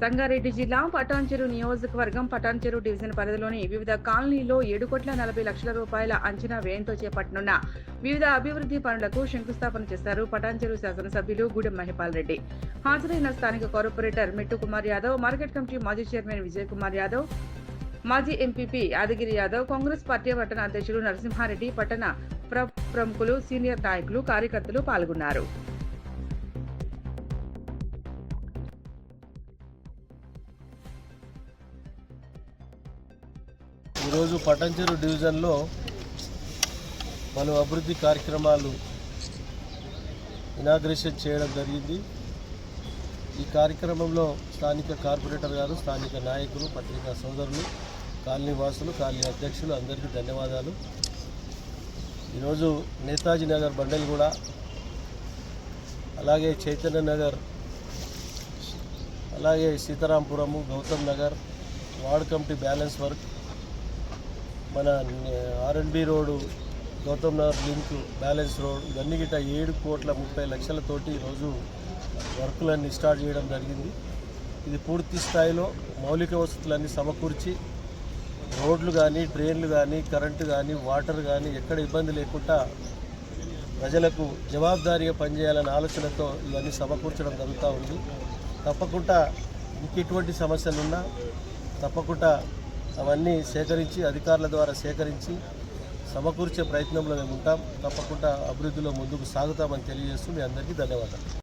సంగారెడ్డి జిల్లా పటాన్చెరు నియోజకవర్గం పటాన్చెరు డివిజన్ పరిధిలోని వివిధ కాలనీలో ఏడు కోట్ల నలభై లక్షల రూపాయల అంచనా వ్యయంతో చేపట్టనున్న వివిధ అభివృద్ధి పనులకు శంకుస్థాపన చేశారు పటాన్చెరు శాసనసభ్యులు గూడెం మహిపాల్ రెడ్డి. హాజరైన స్థానిక corporator Mittu Kumar Yadav market committee మాజీ చైర్మన్ విజయ్ కుమార్ యాదవ్ మాజీ ఎంపీపీ యాదగిరి యాదవ్ కాంగ్రెస్ పార్టీ పట్టణ అధ్యక్షులు నరసింహారెడ్డి పట్టణ ప్ర- ప్రముఖులు సీనియర్ నాయకులు కార్యకర్తలు పాల్గొన్నారు. ఈరోజు పటంచెరు డివిజన్లో పలు అభివృద్ధి కార్యక్రమాలు ఇనాగ్రేషన్ చేయడం జరిగింది. ఈ కార్యక్రమంలో స్థానిక కార్పొరేటర్ గారు స్థానిక నాయకులు పత్రికా సోదరులు కాలనీ వాసులు కాలనీ అధ్యక్షులు అందరికీ ధన్యవాదాలు. ఈరోజు నేతాజీ నగర్ బండల్గూడ అలాగే చైతన్య నగర్ అలాగే Sitarampuram Gautam Nagar ward committee balance work మన RNB road Gautam Nagar link balance road ఇవన్నీ గిట్ట ఏడు కోట్ల ముప్పై లక్షలతోటి ఈరోజు వర్కులన్నీ స్టార్ట్ చేయడం జరిగింది. ఇది పూర్తి స్థాయిలో మౌలిక వసతులన్నీ సమకూర్చి రోడ్లు కానీ ట్రైన్లు కానీ కరెంటు కానీ వాటర్ కానీ ఎక్కడ ఇబ్బంది లేకుండా ప్రజలకు జవాబుదారీగా పనిచేయాలనే ఆలోచనతో ఇవన్నీ సమకూర్చడం జరుగుతూ ఉంది. తప్పకుండా ఇంకెటువంటి సమస్యలున్నా తప్పకుండా అవన్నీ సేకరించి అధికారుల ద్వారా సేకరించి సమకూర్చే ప్రయత్నంలో మేము ఉంటాం. తప్పకుండా అభివృద్ధిలో ముందుకు సాగుతామని తెలియజేస్తూ మీ అందరికీ ధన్యవాదాలు.